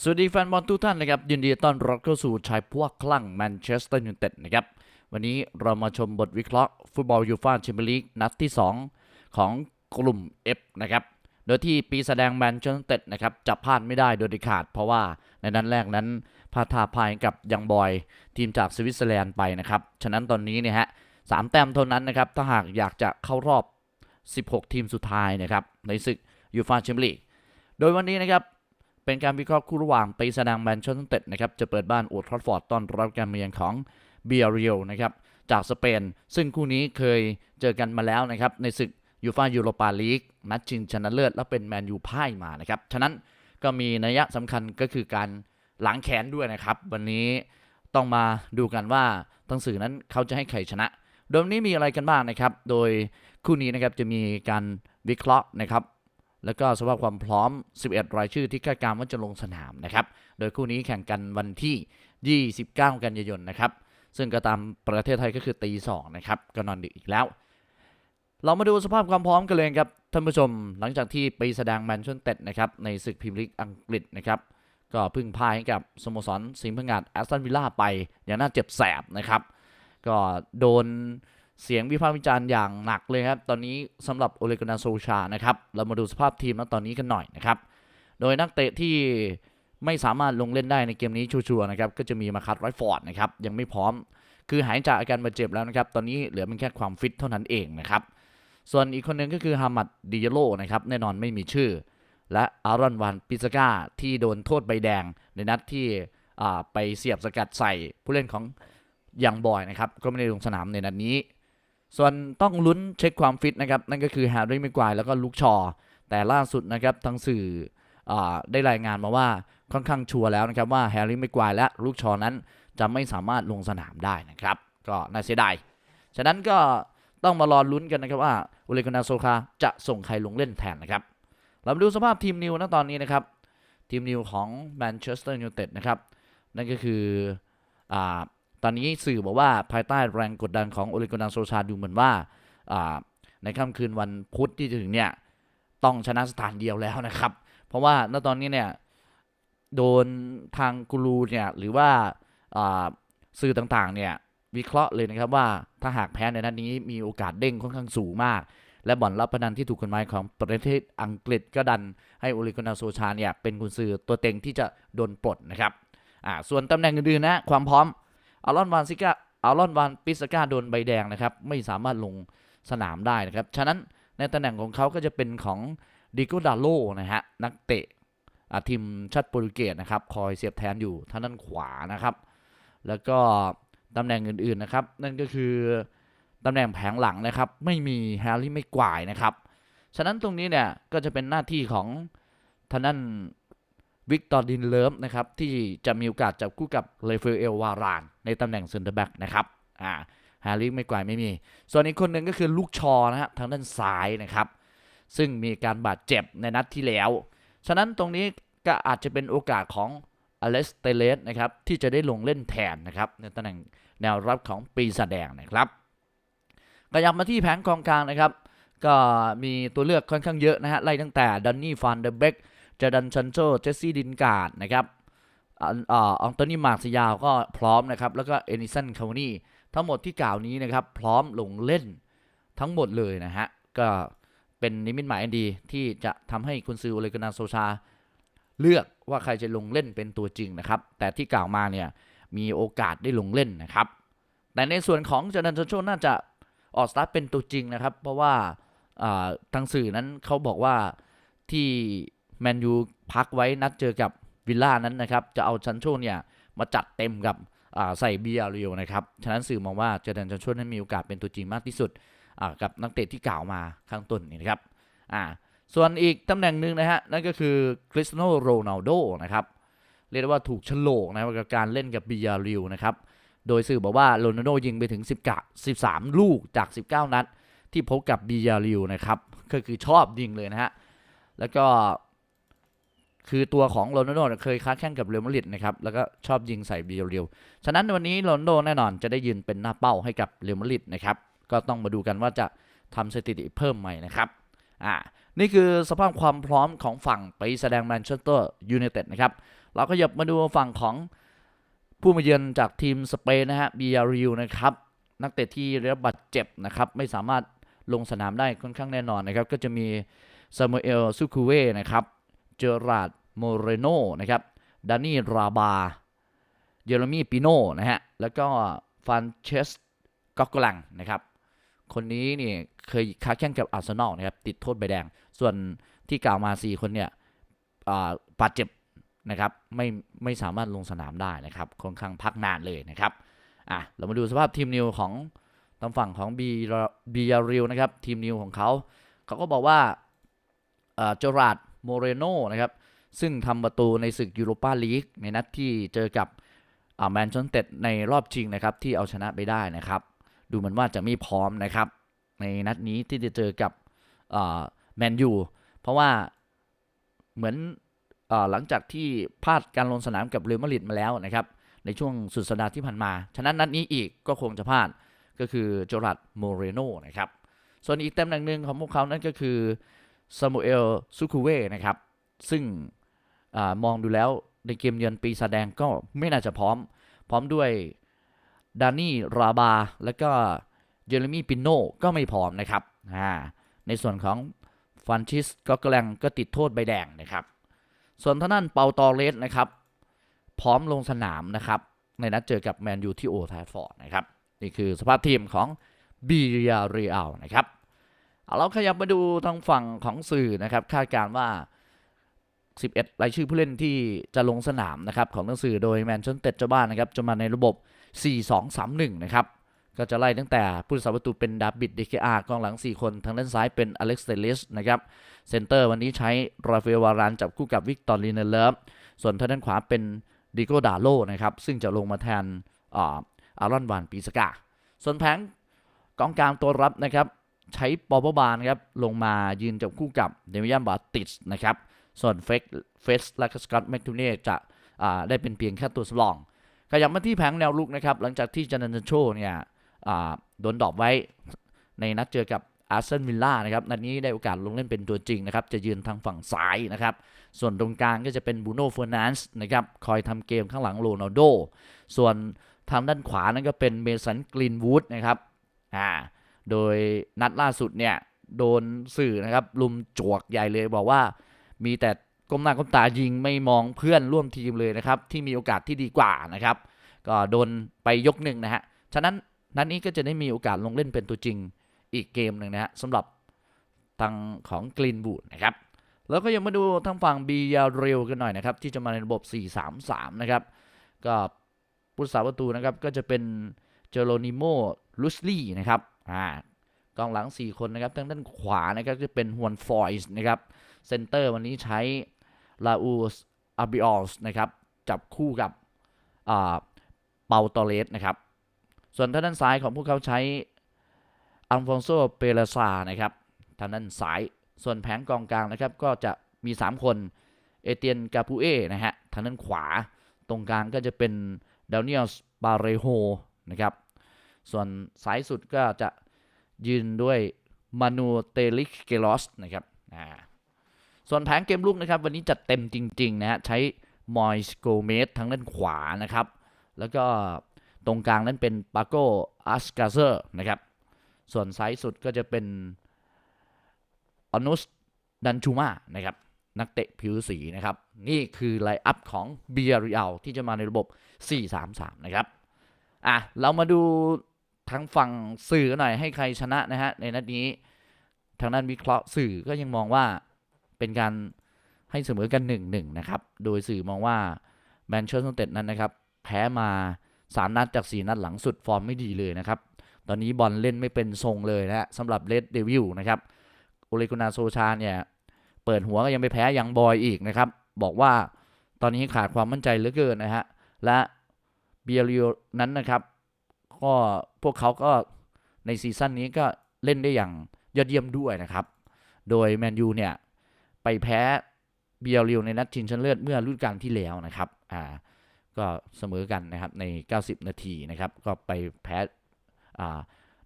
สวัสดีแฟนบอลทุกท่านนะครับ ยินดีต้อนรับเข้าสู่ชายพวกคลั่งแมนเชสเตอร์ยูไนเต็ดนะครับ วันนี้เรามาชมบทวิเคราะห์ฟุตบอลยูฟ่าแชมเปี้ยนลีกนัดที่ 2 ของกลุ่ม F นะครับ โดยที่ปีแสดงแมนเชสเตอร์ยูไนเต็ดนะครับจะพลาดไม่ได้โดยเด็ดขาด เพราะว่าในนัดแรกนั้นพาทาพายกับยังบอยทีมจากสวิตเซอร์แลนด์ไปนะครับ ฉะนั้นตอนนี้เนี่ยฮะสามแต้มเท่านั้นนะครับถ้าหากอยากจะเข้ารอบ 16 ทีมสุดท้ายนะครับในศึกยูฟ่าแชมเปี้ยนลีกโดยวันนี้นะครับ เป็นการวิเคราะห์คู่ระหว่างปีแสดงแมนเชสเตอร์นเต็ดนะครับจะเปิดบ้านอูดทรอดฟอร์ดต้อนรับการมาเยือนของเบียเรียลนะครับจากสเปน ซึ่งคู่นี้เคยเจอกันมาแล้วนะครับในศึกยูฟ่ายูโรปาลีกนัดชิงชนะเลิศและเป็นแมนยูพ่ายมานะครับฉะนั้นก็มีนัยสำคัญก็คือการล้างแค้นด้วยนะครับ วันนี้ต้องมาดูกันว่าทั้งสื่อนั้นเขาจะให้ใครชนะโดยนี้มีอะไรกันบ้างนะครับ โดยคู่นี้นะครับจะมีการวิเคราะห์นะครับ แล้วก็สภาพความพร้อม 11 รายชื่อที่คาดการณ์ว่าจะลงสนามนะครับ โดยคู่นี้แข่งกันวันที่ 29 กันยายนนะครับ ซึ่งก็ตามประเทศไทยก็คือตีสองนะครับ ก็นอนดึกอีกแล้ว เรามาดูสภาพความพร้อมกันเลยครับท่านผู้ชม หลังจากที่ไปแสดงแมนเชสเต็ดนะครับในศึกพรีเมียร์ลีกอังกฤษนะครับ ก็พึ่งพ่ายให้กับสโมสรสิงห์พังงาดแอสตันวิลล่าไปอย่างน่าเจ็บแสบนะครับ ก็โดน เสียงวิพากษ์วิจารณ์อย่างหนักเลยครับ ตอนนี้สำหรับโอเลกนาโซชานะครับ เรามาดูสภาพทีมณตอนนี้กันหน่อยนะครับ โดยนักเตะที่ไม่สามารถลงเล่นได้ในเกมนี้ชัวร์นะครับ ก็จะมีมาคัตไรฟอร์ดนะครับ ยังไม่พร้อม คือหายจากอาการบาดเจ็บแล้วนะครับ ตอนนี้เหลือเป็นแค่ความฟิตเท่านั้นเองนะครับ ส่วนอีกคนหนึ่งก็คือฮามัดดิเยโลนะครับ แน่นอนไม่มีชื่อ และอารอนวันปิซากาที่โดนโทษใบแดงในนัดที่ไปเสียบสกัดใส่ผู้เล่นของยังบอยนะครับ ก็ไม่ได้ลงสนามในนัดนี้ ส่วนต้องลุ้นเช็คความฟิตนะครับ นั่นก็คือแฮร์รี่ม็กควายแล้วก็ลุกชอ แต่ล่าสุดนะครับทางสื่ออได้รายงานมาว่าค่อนข้างชัวร์แล้วนะครับว่าแฮร์รี่ม็กควายและลุกชอนั้นจะไม่สามารถลงสนามได้นะครับ ก็น่าเสียดาย ฉะนั้นก็ต้องมารอลุ้นกันนะครับว่าอุเลกนาโซคาจะส่งใครลงเล่นแทนนะครับ เรามาดูสภาพทีมนิวณตอนนี้นะครับ ทีมนิวของแมนเชสเตอร์ยูไนเต็ดนะครับ นั่นก็คืออา ตอนนี้สื่อบอกว่าภายใต้แรงกดดันของโอเลกุนาโซชาดูเหมือนว่าในค่ำคืนวันพุธที่จะถึงเนี่ยต้องชนะสถานเดียวแล้วนะครับ เพราะว่าณตอนนี้เนี่ยโดนทางกูรูเนี่ยหรือว่าสื่อต่างๆเนี่ยวิเคราะห์เลยนะครับว่าถ้าหากแพ้ในนัดนี้มีโอกาสเด้งค่อนข้างสูงมาก และบ่อนรับพนันที่ถูกกฎหมายของประเทศอังกฤษก็ดันให้โอลิโกนาโซชาเนี่ยเป็นกุนซือตัวเต็งที่จะโดนปลดนะครับอ่าส่วนตำแหน่งอื่นๆนะความพร้อม อารอนวานซิก้าอารอนวานปิสก้าโดนใบแดงนะครับ ไม่สามารถลงสนามได้นะครับ ฉะนั้นในตำแหน่งของเขาก็จะเป็นของดิโกดาโลนะฮะ นักเตะอาทีมชาติโปรตุเกสนะครับ คอยเสียบแทนอยู่ทางด้านขวานะครับ แล้วก็ตำแหน่งอื่นๆนะครับ นั่นก็คือตำแหน่งแผงหลังนะครับ ไม่มีแฮร์รี่ไม่กวายนะครับ ฉะนั้นตรงนี้เนี่ยก็จะเป็นหน้าที่ของทางด้าน วิกตอร์ดินเลิฟนะครับที่จะมีโอกาสจับคู่กับเลเฟลเอลวาราน ในตำแหน่งเซนเตอร์แบ็กนะครับอ่าฮร์รี่ไม่กวายไม่มี ส่วนอีกคนหนึ่งก็คือลูกชอนะฮะทางด้านซ้ายนะครับ ซึ่งมีการบาดเจ็บในนัดที่แล้ว ฉะนั้นตรงนี้ก็อาจจะเป็นโอกาสของอเลสเตเลสนะครับที่จะได้ลงเล่นแทนนะครับในตำแหน่งแนวรับของปีศาจแดงนะครับก็ยับมาที่แผงกองกลางนะครับ ก็มีตัวเลือกค่อนข้างเยอะนะฮะไล่ตั้งแต่ดันนี่ฟานเดเบก จดันชันโชเจสซี่ดินการ์ดนะครับอองโตนี่มาร์ซยาวก็พร้อมนะครับ แล้วก็เอนิสันคาวนี่ทั้งหมดที่กล่าวนี้นะครับ พร้อมลงเล่นทั้งหมดเลยนะฮะ ก็เป็นนิมิตหมายอันดีที่จะทำให้คุณซือโอเลกนาโซชา เลือกว่าใครจะลงเล่นเป็นตัวจริงนะครับ แต่ที่กล่าวมาเนี่ยมีโอกาสได้ลงเล่นนะครับ แต่ในส่วนของจดันชันโชน่าจะออกสตาร์ทเป็นตัวจริงนะครับ เพราะว่าทางสื่อนั้นเขาบอกว่าที่ แมนยูพักไว้นัดเจอกับวิลล่านั้นนะครับ จะเอาชันโชเนี่ยมาจัดเต็มกับใส่เบียร์เรียวนะครับ ฉะนั้นสื่อมองว่าเจอร์แดนชันโชนั้นมีโอกาสเป็นตัวจริงมากที่สุดกับนักเตะที่กล่าวมาข้างต้นนี่นะครับอ่าส่วนอีกตำแหน่งหนึ่งนะฮะ นั่นก็คือคริสโนโรนัลโดนะครับเรียกว่าถูกฉลกนะครับกับการเล่นกับเบียร์รียวนะครับโดยสื่อบอกว่าโรนัลโดยิงไปถึง10กะ13 ลูกจาก 19 นัด ที่พบกับบียาริวนะครับก็คือชอบยิงเลยนะฮะแล้วก็ คือตัวของโรนัลโดเนี่ยเคยค้าแข่งกับเรอัลมาดริดนะครับแล้วก็ชอบยิงใส่บียาริวฉะนั้นวันนี้โรนัลโดแน่นอนจะได้ยืนเป็นหน้าเป้าให้กับเรอัลมาดริดนะครับก็ต้องมาดูกันว่าจะทำสถิติเพิ่มไหมนะครับอ่านี่คือสภาพความพร้อมของฝั่งไปแสดงแมนเชสเตอร์ยูไนเต็ดนะครับเราก็หยับมาดูฝั่งของผู้มาเยือนจากทีมสเปนนะฮะบียาริวนะครับนักเตะที่ได้รับบาดเจ็บนะครับไม่สามารถลงสนามได้ค่อนข้างแน่นอนนะครับก็จะมีซามูเอลซูคูเวนะครับ เจอราดโมเรโนนะครับดานี่ราบา เยเรมีปิโนนะฮะ แล้วก็ฟานเชสกอกลังนะครับ คนนี้นี่เคยค้าแข่งกับอาร์เซนอลนะครับ ติดโทษใบแดง ส่วนที่กล่าวมา 4 คนเนี่ยบาดเจ็บนะครับ ไม่ไม่สามารถลงสนามได้นะครับ ค่อนข้างพักนานเลยนะครับ อะ เรามาดูสภาพทีมนิวของทางฝั่งของบีบียาริลนะครับ ทีมนิวของเขา เขาก็บอกว่าเอ่อเจอราด โมเรโนนะครับ ซึ่งทำประตูในศึกยูโรปาลีกในนัดที่เจอกับแมนเชสเตอร์ในรอบชิงนะครับ ที่เอาชนะไปได้นะครับ ดูเหมือนว่าจะไม่พร้อมนะครับ ในนัดนี้ที่จะเจอกับแมนยูเพราะว่าเหมือนอหลังจากที่พลาดการลงสนามกับเรอัลมาดริดมาแล้วนะครับ ในช่วงสุดสัปดาห์ที่ผ่านมา ฉะนั้นนัดนี้อีกก็คงจะพลาดก็คือโจรัดโมเรโนนะครับ ส่วนอีกตำแหน่งหนึ่งของพวกเขานั่นก็คือ ซามูเอลซูคูเวนะครับ ซึ่งอมองดูแล้วในเกมเยือนปีศาจแดงก็ไม่น่าจะพร้อม พร้อมด้วยดานี่ราบา และก็เยเรมีปิโนก็ไม่พร้อมนะครับในส่วนของฟันชิสก็กำลังก็ติดโทษใบแดงนะครับ ส่วนท่านั้นเปาตอเรสนะครับ พร้อมลงสนามนะครับ ในนัดเจอกับแมนยูที่โอทาฟอร์ดนะครับ นี่คือสภาพทีมของบีเรียเรียลนะครับ เอาเราขยับมาดูทางฝั่งของสื่อนะครับ คาดการณ์ว่า 11 รายชื่อผู้เล่นที่จะลงสนามนะครับของหนังสือโดยแมนเชสเตอร์เจ้าบ้านนะครับจะมาในระบบ 4-2-3-1 นะครับก็จะไล่ตั้งแต่ผู้รักษาประตูเป็นดาบิดเดเคอาร์กองหลัง 4 คน ทางด้านซ้ายเป็นอเล็กซ์เตลิสนะครับเซนเตอร์วันนี้ใช้ราฟเอลวารานจับคู่กับวิกตอรีเนเลฟส่วนทางด้านขวาเป็นดิโกดาโลนะครับซึ่งจะลงมาแทนอาอารอนวานปีสกาส่วนแผงกองกลางตัวรับนะครับ ใช้ปอปบานครับลงมายืนจับคู่กับเดมิยันบาติสนะครับส่วนเฟกเฟสและสกอตแมคทูเน่จะได้เป็นเพียงแค่ตัวสำรองขยับมาที่แผงแนวลุกนะครับหลังจากที่จันนันโชเนี่ยโดนดรอปไว้ในนัดเจอกับอาร์เซนวิลล่านะครับนัดนี้ได้โอกาสลงเล่นเป็นตัวจริงนะครับจะยืนทางฝั่งซ้ายนะครับส่วนตรงกลางก็จะเป็นบูโน่เฟอร์นันส์นะครับคอยทำเกมข้างหลังโรนัลโดส่วนทางด้านขวานั่นก็เป็นเมสันกรีนวูดนะครับอ่า โดยนัดล่าสุดเนี่ยโดนสื่อนะครับลุมจวกใหญ่เลยบอกว่ามีแต่ก้มหน้าก้มตายิงไม่มองเพื่อนร่วมทีมเลยนะครับ ที่มีโอกาสที่ดีกว่านะครับ ก็โดนไปยกหนึ่งนะฮะฉะนั้นนัดนี้ก็จะได้มีโอกาสลงเล่นเป็นตัวจริงอีกเกมหนึ่งนะฮะสำหรับทางของกรีนบูดนะครับแล้วก็ยังมาดูทางฝั่งบียาเรลกันหน่อยนะครับที่จะมาในระบบ 4-3-3 นะครับก็ผู้สาประตูนะครับก็จะเป็นเจโรนิโมลุสลี่นะครับ อ่ากองหลัง 4 คนนะครับทางด้านขวานะครับจะเป็นฮวนฟอยส์นะครับเซนเตอร์วันนี้ใช้ลาอูสอาบิออสนะครับจับคู่กับเปาตอเลสนะครับส่วนทางด้านซ้ายของพวกเขาใช้อัลฟอนโซเปเรซานะครับทางด้านซ้ายส่วนแผงกองกลางนะครับก็จะมี 3 คนเอเตียนกาปูเอนะฮะทางด้านขวาตรงกลางก็จะเป็นดานิเอลบาเรโฮนะครับ ส่วนซ้ายสุดก็จะยืนด้วยมานูเตลิกเกลอสนะครับอ่าส่วนแผงเกมลุกนะครับ วันนี้จัดเต็มจริง ๆ นะฮะ ใช้มอยสโกเมสทางด้านขวานะครับ แล้วก็ตรงกลางนั้นเป็นปาโกอัสกาเซอร์นะครับ ส่วนซ้ายสุดก็จะเป็นอนุสดันชูมานะครับ นักเตะผิวสีนะครับ นี่คือไลอัพของเบียริอัลที่จะมาในระบบ 4-3-3 นะครับ อะ เรามาดู ทางฝั่งสื่อหน่อยให้ใครชนะนะฮะในนัดนี้ ทางด้านวิเคราะห์สื่อก็ยังมองว่าเป็นการให้เสมอกัน1นหนึ่งนะครับ โดยสื่อมองว่าแมนเชสเตอร์ยูไนเต็ดนั้นนะครับ แพ้มา 3 นัดจาก 4 นัดหลังสุดฟอร์มไม่ดีเลยนะครับ ตอนนี้บอลเล่นไม่เป็นทรงเลยนะฮะสำหรับเลดเดวิลนะครับโอเลกุนาโซชาเนี่ยเปิดหัวก็ยังไปแพ้ยังบอยอีกนะครับ บอกว่าตอนนี้ขาดความมั่นใจเหลือเกินนะฮะและเบียริโอนั้นนะครับ ก็พวกเขาก็ในซีซั่นนี้ก็เล่นได้อย่างยอดเยี่ยมด้วยนะครับ โดยแมนยูเนี่ย ไปแพ้เบียริโอในนัดชิงชนะเลิศเมื่อฤดูกาลที่แล้วนะครับ อ่า ก็เสมอกันนะครับใน 90 นาทีนะครับ ก็ไปแพ้อ่า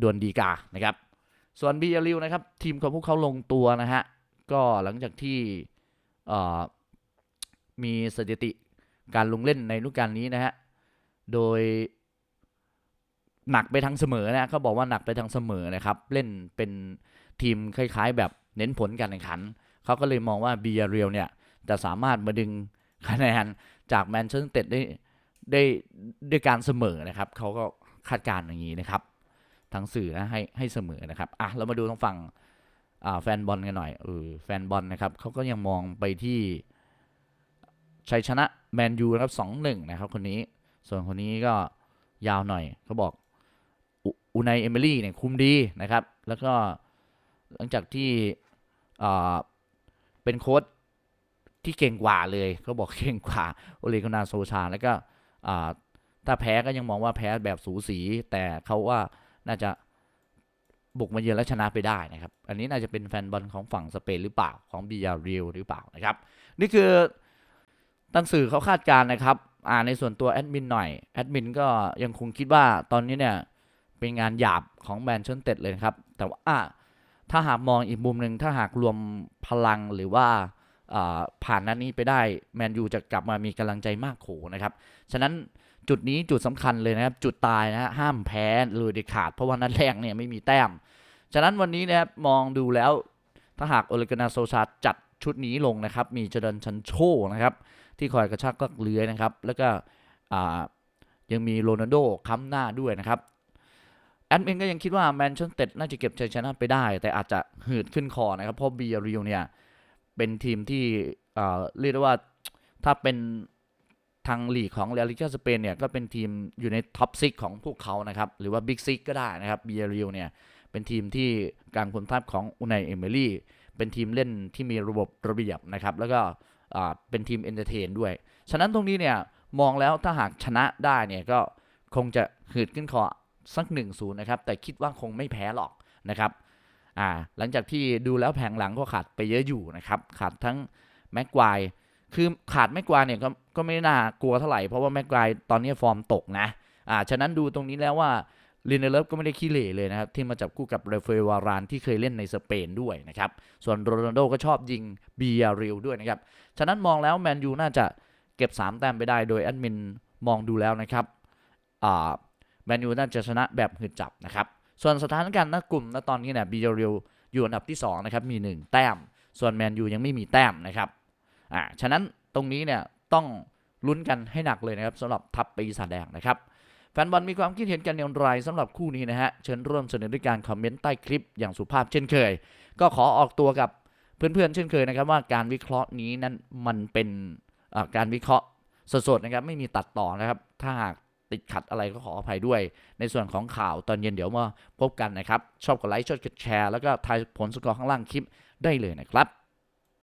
ดวลดีกานะครับ ส่วนบีเอลิวนะครับ ทีมของพวกเขาลงตัวนะฮะ ก็หลังจากที่อ่อมีสถิติการลงเล่นในฤดูกาลนี้นะฮะ โดย หนักไปทางเสมอนะเขาบอกว่าหนักไปทางเสมอนะครับ เล่นเป็นทีมคล้าย ๆ แบบเน้นผลการแข่งขัน เขาก็เลยมองว่าบียเรียลเนี่ยจะสามารถมาดึงคะแนนจากแมนเชสเตอร์ได้ได้ด้วยการเสมอนะครับ เขาก็คาดการณ์อย่างนี้นะครับ ทางสื่อนะให้ให้เสมอนะครับอะเรามาดูทางฝั่งแฟนบอลกันหน่อยเออแฟนบอลนะครับเขาก็ยังมองไปที่ชัยชนะแมนยูนะครับสองหนึ่งนะครับ คนนี้ ส่วนคนนี้ก็ยาวหน่อยเขาบอก อุอูไนเอมิลี่เนี่ยคุมดีนะครับ แล้วก็หลังจากที่เป็นโค้ชที่เก่งกว่าเลยเขาบอกเก่งกว่าโอเลกนาโซชา แล้วก็ถ้าแพ้ก็ยังมองว่าแพ้แบบสูสี แต่เขาว่าน่าจะบุกมาเยือนและชนะไปได้นะครับ อันนี้น่าจะเป็นแฟนบอลของฝั่งสเปนหรือเปล่าของบียาเรียลหรือเปล่านะครับ นี่คือตั้งสื่อเขาคาดการณ์นะครับ อ่าในส่วนตัวแอดมินหน่อย แอดมินก็ยังคงคิดว่าตอนนี้เนี่ย เป็นงานหยาบของแมนเชสเตอร์เลยครับ แต่ว่าถ้าหากมองอีกมุมหนึ่งถ้าหากรวมพลังหรือว่าผ่านนัดนนี้ไปได้แมนยูจะกลับมามีกำลังใจมากโขนะครับ ฉะนั้นจุดนี้จุดสำคัญเลยนะครับ จุดตายนะฮะห้ามแพ้เลยเด็ดขาดเพราะว่านัดแรกเนี่ยไม่มีแต้ม ฉะนั้นวันนี้นะครับมองดูแล้ว ถ้าหากโอเลกนาโซชาจัดชุดนี้ลงนะครับ มีเจริญชันโชนะครับ ที่คอยกระชากก็เลื้อยนะครับ แล้วก็ยังมีโรนัลโดค้ำหน้าด้วยนะครับ แอดมินก็ยังคิดว่าแมนเชสเตอร์น่าจะเก็บชัยชนะไปได้ แต่อาจจะหืดขึ้นคอนะครับ เพราะบีเรียลเนี่ยเป็นทีมที่เรียกได้ว่าถ้าเป็นทางลีกของเรอัลลิกาสเปนเนี่ยก็เป็นทีมอยู่ในท็อปซิกของพวกเขานะครับ หรือว่าบิ๊กซิกก็ได้นะครับบีเรียลเนี่ยเป็นทีมที่การคุมทัพของอุนายเอเมรี่เป็นทีมเล่นที่มีระบบระเบียบนะครับ แล้วก็เป็นทีมเอนเตอร์เทนด้วย ฉะนั้นตรงนี้เนี่ยมองแล้วถ้าหากชนะได้เนี่ยก็คงจะหืดขึ้นคอ สักหนึ่งศูนย์นะครับ แต่คิดว่าคงไม่แพ้หรอกนะครับอ่าหลังจากที่ดูแล้วแผงหลังก็ขาดไปเยอะอยู่นะครับ ขาดทั้งแม็กควายคือขาดแม็กควายเนี่ยก็ก็ไม่น่ากลัวเท่าไหร่ เพราะว่าแม็กควายตอนนี้ฟอร์มตกนะอ่าฉะนั้นดูตรงนี้แล้วว่าลินเนเลฟก็ไม่ได้ขี้เหร่เลยนะครับ ที่มาจับคู่กับเรเฟวารานที่เคยเล่นในสเปนด้วยนะครับ ส่วนโรนัลโดก็ชอบยิงเบียริลด้วยนะครับ ฉะนั้นมองแล้วแมนยูน่าจะเก็บ 3 แต้มไปได้โดยแอดมินมองดูแล้วนะครับอ่า แมนยูน่าจะชนะแบบหืดจับนะครับ ส่วนสถานการณ์ณกลุ่มณตอนนี้เนี่ยบีเรียลอยู่อันดับที่2นะครับมี 1 แต้ม ส่วนแมนยูยังไม่มีแต้มนะครับอ่าฉะนั้นตรงนี้เนี่ยต้องลุ้นกันให้หนักเลยนะครับสำหรับทัพปีศาจแดงนะครับแฟนบอลมีความคิดเห็นกันอย่างไรสำหรับคู่นี้นะฮะเชิญร่วมเสนอด้วยการคอมเมนต์ใต้คลิปอย่างสุภาพเช่นเคย ก็ขอออกตัวกับเพื่อนๆเช่นเคยนะครับว่าการวิเคราะห์นี้นั้นมันเป็นการวิเคราะห์สดๆนะครับไม่มีตัดต่อนะครับถ้าหาก ติดขัดอะไรก็ขออภัยด้วย ในส่วนของข่าวตอนเย็นเดี๋ยวมาพบกันนะครับ ชอบกดไลค์ชอบกดแชร์แล้วก็ทายผลสกอร์ข้างล่างคลิปได้เลยนะครับ